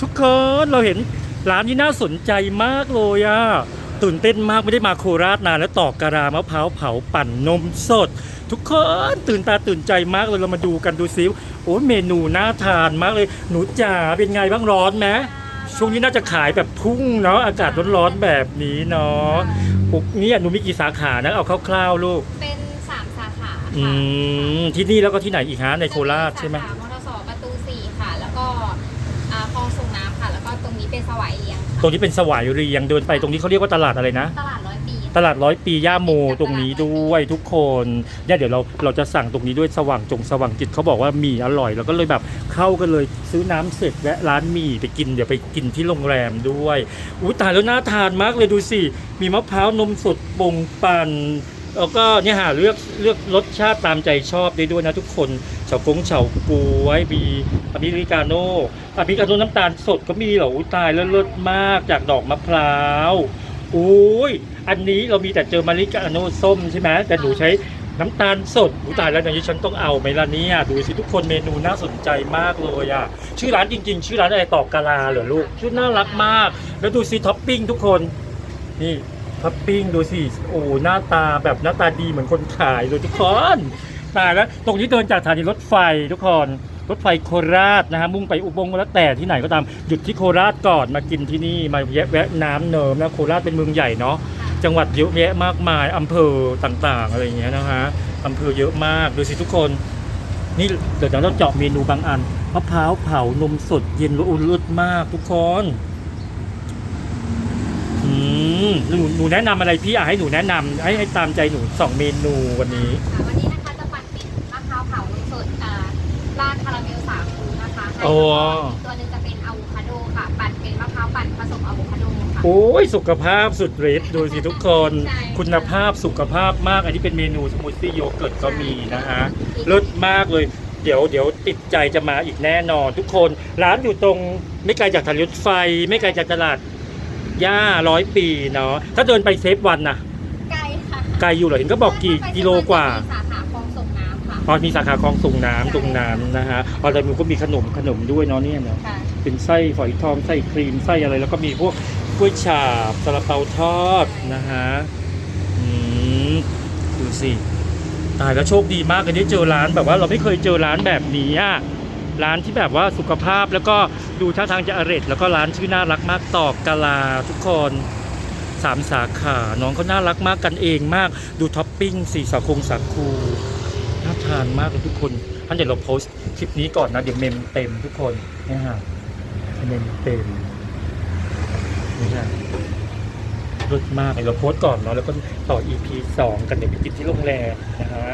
ทุกคนเราเห็นร้านนี้น่าสนใจมากเลยอะตื่นเต้นมากไม่ได้มาโคราชนานแล้วตอกกะลามะพร้าวเผาปั่นนมสด ทุกคนตื่นตาตื่นใจมากเลยเรามาดูกันดูซิโอ้เมนูน่าทานมากเลย หนูจ๋าเป็นไงบ้างร้อนไหมช่วงนี้น่าจะขายแบบพุ่งเนาะอากาศร้อนๆแบบนี้เนาะปุ๊กเนี่ยหนูมีกี่สาขานะเอาคร่าวๆลูกเป็นสามสาขาอืค่ะมที่นี่แล้วก็ที่ไหนอีกฮะในโคราชใช่ไหมสาขาม เป็นสวายเลียงค่ะตรงนี้เป็นสวายเรียงเดินไปตรงนี้เขาเรียกว่าตลาดอะไรนะ ตลาดร้อยปี ตลาดร้อยปีย่าโมตรงนี้ด้วยทุกคนเนี่ยเดี๋ยวเราเราจะสั่งตรงนี้ด้วยสว่างจงสว่างจิตเขาบอกว่าหมี่อร่อยเราก็เลยแบบเข้ากันเลยซื้อน้ำเสร็จแวะร้านหมี่ไปกินเดี๋ยวไปกินที่โรงแรมด้วยอู้ตายแล้วน่าทานมากเลยดูสิมีมะพร้าวนมสดปงปั่นแล้วก็เนี่ยหาเลือกเลือกรสชาติตามใจชอบได้ด้วยนะทุกคน เฉาฟงเฉาก๊วยมีอเมริกาโน่อเมริกาโน่น้ำตาลสดก็มีเหรอตายแล้วเลิศมากจากดอกมะพร้าวอุ้ยอันนี้เรามีแต่เจอมาริกาโน่ส้มใช่ไหมแต่หนูใช้น้ำตาลสดอุยตายแล้วอย่างนี้ฉันต้องเอาไหมล่ะเนี่ยดูสิทุกคนเมนูน่าสนใจมากเลยอะชื่อร้านจริง ๆ ชื่อร้านอะไรตอกกะลาเหรอลูกชื่อน่ารักมาก แล้วดูสิท็อปปิ้งทุกคนนี่ท็อปปิ้งดูสิโอ้หน้าตาแบบหน้าตาดีเหมือนคนขายเลยทุกคน ตายแล้ว ตรงนี้เดินจากสถานีรถไฟทุกคน รถไฟโคราชนะฮะ มุ่งไปอุบลแล้วแต่ที่ไหนก็ตาม หยุดที่โคราชก่อนมากินที่นี่ มาแวะแวะน้ำเนิมนะ โคราชเป็นเมืองใหญ่เนาะ จังหวัดเยอะแยะมากมายอำเภอต่างๆ อะไรอย่างเงี้ยนะฮะอำเภอเยอะมาก ดูสิทุกคน นี่เดี๋ยวเราเจาะเมนูบางอันมะพร้าวเผานมสดเย็นละอุ่นเลิศมากทุกคนอืมหนูหนูแนะนำอะไรพี่อะให้หนูแนะนำให้ให้ตามใจหนูสองเมนูวันนี้วัน ราดคาราเมลสาคูนะคะให้โอ้ แล้วก็อีกตัวหนึงจะเป็นอะโวคาโดค่ะ ปั่นเป็นมะพร้าวปั่นผสมอะโวคาโดค่ะ โอ้ยสุขภาพสุดฤทธิ์ดูสิทุกคน ใช่ คุณภาพสุขภาพมาก อันนี้เป็นเมนูสมูทตี้โยเกิร์ตก็มีนะฮะเลิศมากเลย เดี๋ยวเดี๋ยวติดใจจะมาอีกแน่นอน ทุกคน ร้านอยู่ตรงไม่ไกลจากถนนรถไฟ ไม่ไกลจากตลาดย่าร้อยปีเนาะถ้าเดินไปเซฟวันนะไกลค่ะไกลอยู่เหรอเห็นก็บอกกี่กิโลกว่า สาขาคล องส่งน้ำค่ะพอมีสาขาคลองส่งน้ำตรงนั้นนะฮะอ๋อแต่มันก็มีขนมขนมด้วยเนาะเนี่ยเนาะค่ะเป็นไส้ฝอยทองไส้ครีมไส้อะไร แล้วก็มีพวกกล้วยฉาบซาลาเปาทอดนะฮะอืมดูสิตายแล้วโชคดีมากเลยที่เจอร้านแบบว่าเราไม่เคยเจอร้านแบบนี้อะร้านที่แบบว่าสุขภาพแล้วก็ดูท่าทางจะอร่อยแล้วก็ร้านชื่อน่ารักมากตอกกะลาทุกคนสามสาขา น้องเขาน่ารักมากกันเองมาก ดูท็อปปิ้งสีสาคงสาคู น่าทานมากเลยทุกคนท่านเดี๋ยวเราโพสต์คลิปนี้ก่อนนะ เดี๋ยวเมมเต็มทุกคนนี่ฮะเมมเต็มนี่ฮะรสมากเลยเราโพสต์ก่อนเนาะแล้วก็ต่อ EP 2 กันเดี๋ยวไปกินที่โรงแรมนะฮะ